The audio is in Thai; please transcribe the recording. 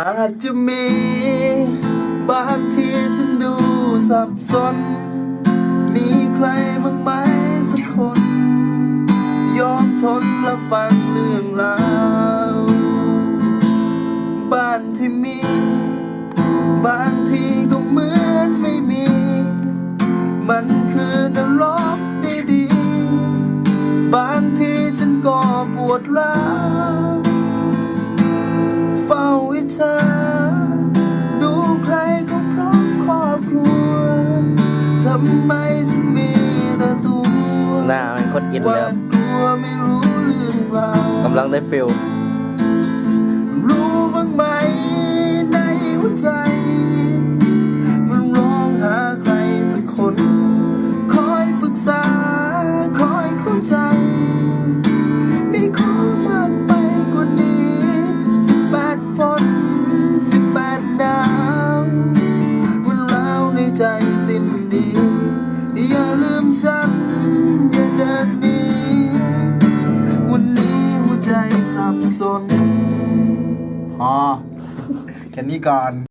อาจจะมี บางทีฉันดูสับสน มีใครบ้างไหมสักคน ยอมทนและฟังเรื่องราว บ้านที่มี บางทีก็เหมือนไม่มี มันคือนรกดีๆ บางทีฉันก็ปวดร้าวำไมฉันมีแต่ตัวหน้ามันโคตรอินหเลวายดกลัวไม่รู้เรื่องราวกำลังได้ฟิลรู้บ้างไหมในหัวใจ มันร้องหาใครสักคน คอยปรึกษา คอยเข้าใจมีของมากไปกว่านี้สิบแปดฝนสิบแปดหนาวมันร้าวในใจสิ้นดี บสน พอแค่นี้ก่อน